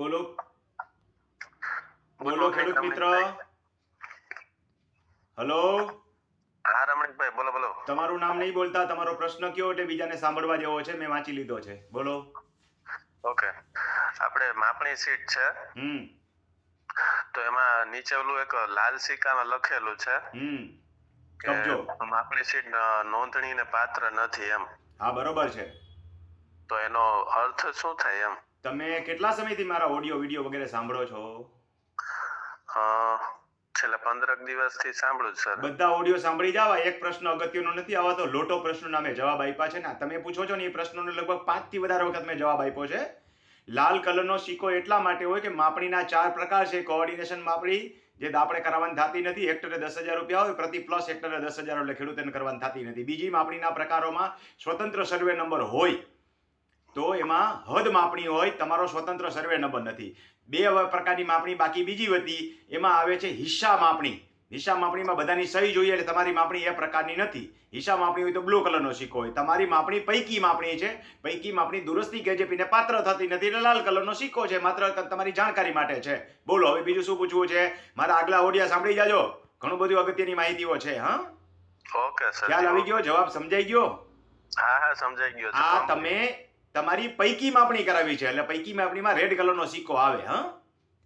બોલો. બોલો ખેડૂત મિત્ર. હલો. હા રમણીકભાઈ બોલો બોલો. તમારું નામ નહીં બોલતા તમારો પ્રશ્ન કયો એટલે બીજાને સાંભળવા જેવો છે મેં વાંચી લીધો છે. બોલો. ઓકે. આપણે માપણી સીટ છે. હમ. તો એમાં નીચે ઓલું એક લાલ સિક્કામાં લખેલું છે હમ. કબજો માપણી સીટ નોંધણી ને પાત્ર નથી એમ. હા બરોબર છે. તો એનો અર્થ શું થાય એમ? તમે કેટલા સમયથી મારા ઓડિયો વિડિયો વગેરે સાંભળો છો? છેલ્લા પંદરક દિવસથી સાંભળું સર. બધા ઓડિયો સાંભળી જાવ એક પ્રશ્ન અગત્યનો નથી આવા તો લોટો પ્રશ્ન મેં જવાબ આપ્યા છે ને તમે પૂછો છો ને એ પ્રશ્નનો લગભગ પાંચથી વધારે વખત મેં જવાબ આપ્યો છે. લાલ કલરનો સિક્કો એટલા માટે હોય કે માપણીના ચાર પ્રકાર છે કોઓર્ડિનેશન માપણી જે આપણે કરાવવાની થતી નથી હેક્ટરે દસ હજાર રૂપિયા હોય પ્રતિ પ્લસ હેક્ટરે દસ હજાર એટલે ખેડૂતોને કરવાની થતી નથી. બીજી માપણીના પ્રકારોમાં સ્વતંત્ર સર્વે નંબર હોય તો એમાં હદ માપણી હોય તમારો સ્વતંત્ર સર્વે નંબર નથી. બે પ્રકારની માપણી બાકી બીજી હતી એમાં આવે છે હિસ્સા માપણી. હિસ્સા માપણીમાં બધાની સહી જોઈએ એટલે તમારી માપણી એ પ્રકારની નથી. હિસ્સા માપણી હોય તો બ્લુ કલરનો સિક્કો હોય. તમારી માપણી પૈકી માપણી છે. પૈકી માપણી દુરસ્તી કેજેપીને પાત્ર થતી નથી એટલે લાલ કલરનો સિક્કો છે. માત્ર તમારી જાણકારી માટે છે. બોલો હવે બીજું શું પૂછવું છે? મારા આગલા ઓડિયા સાંભળી જાજો. ઘણું બધું અગત્યની માહિતીઓ છે હા? ઓકે સર ખ્યાલ આવી ગયો? જવાબ સમજાઈ ગયો? હા હા સમજાઈ ગયો હા આ તમે તમારી પૈકી માપણી કરાવી છે એટલે પૈકી માપણીમાં રેડ કલરનો સિક્કો આવે હા?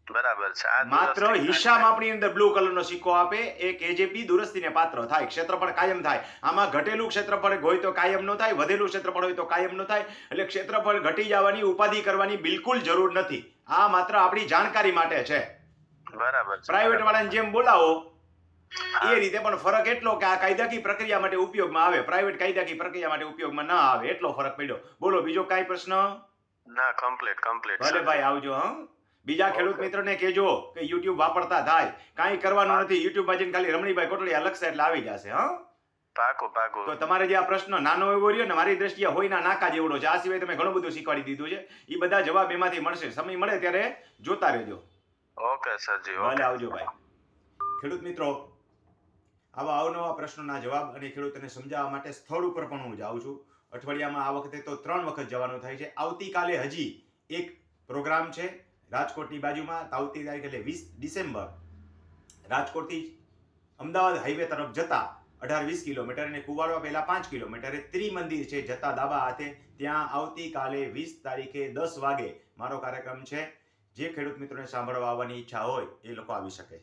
બરાબર છે. માત્ર હિસ્સા માપણી અંદર બ્લુ કલરનો સિક્કો આપે એ કેજેપી દુરસ્તીને પાત્ર થાય ક્ષેત્રફળ કાયમ થાય. આમાં ઘટેલું ક્ષેત્રફળ હોય તો કાયમ ન થાય વધેલું ક્ષેત્રફળ હોય તો કાયમ ન થાય એટલે ક્ષેત્રફળ ઘટી જવાની ઉપાધિ કરવાની બિલકુલ જરૂર નથી. આ માત્ર આપણી જાણકારી માટે છે. બરાબર પ્રાઇવેટ વાળાને જેમ બોલાવો એ રીતે પણ ફરક એટલો કે આ કાયદાકીય પ્રક્રિયા માટે ઉપયોગમાં આવે. પ્રાઇવેટ કાયદાકીય પ્રક્રિયા માટે ઉપયોગમાં ના આવે. એટલો ફરક પડ્યો. બોલો બીજો કાંઈ પ્રશ્ન? ના કમ્પ્લીટ કમ્પ્લીટ ભલે ભાઈ આવજો હા. બીજા ખેડૂત મિત્રને કહેજો કે યુટ્યુબ વાપરતા થાય. કાંઈ કરવાનું નથી. યુટ્યુબમાં જઈને ખાલી રમણીભાઈ કોટડિયા લખશે એટલે આવી જશે હા. પાકો પાકો. તો તમારે જે આ પ્રશ્ન નાનો એવો રહ્યો ને મારી દ્રષ્ટિએ હોયના નાકા જેવડો છે. આ સિવાય તમે ઘણું બધું શીખવાડી દીધું છે. એ બધા જવાબ એમાંથી મળશે. સમય મળે ત્યારે જોતા રહેજો. ઓકે સરજી ઓકે આવજો ભાઈ. ખેડૂત મિત્રો આવા અવનવા પ્રશ્નોના જવાબ અને ખેડૂતોને સમજાવવા માટે સ્થળ ઉપર પણ હું જાઉં છું. અઠવાડિયામાં આ વખતે તો ત્રણ વખત જવાનું થાય છે. આવતીકાલે હજી એક પ્રોગ્રામ છે રાજકોટની બાજુમાં. આવતી તારીખ એટલે વીસ ડિસેમ્બર રાજકોટથી અમદાવાદ હાઈવે તરફ જતા અઢાર વીસ કિલોમીટર અને કુવાડવા પહેલાં પાંચ કિલોમીટર ત્રિમંદિર છે જતા દાબા હાથે. ત્યાં આવતીકાલે વીસ તારીખે દસ વાગે મારો કાર્યક્રમ છે. જે ખેડૂત મિત્રોને સાંભળવા આવવાની ઈચ્છા હોય એ લોકો આવી શકે.